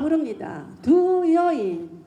부릅니다. 두 여인.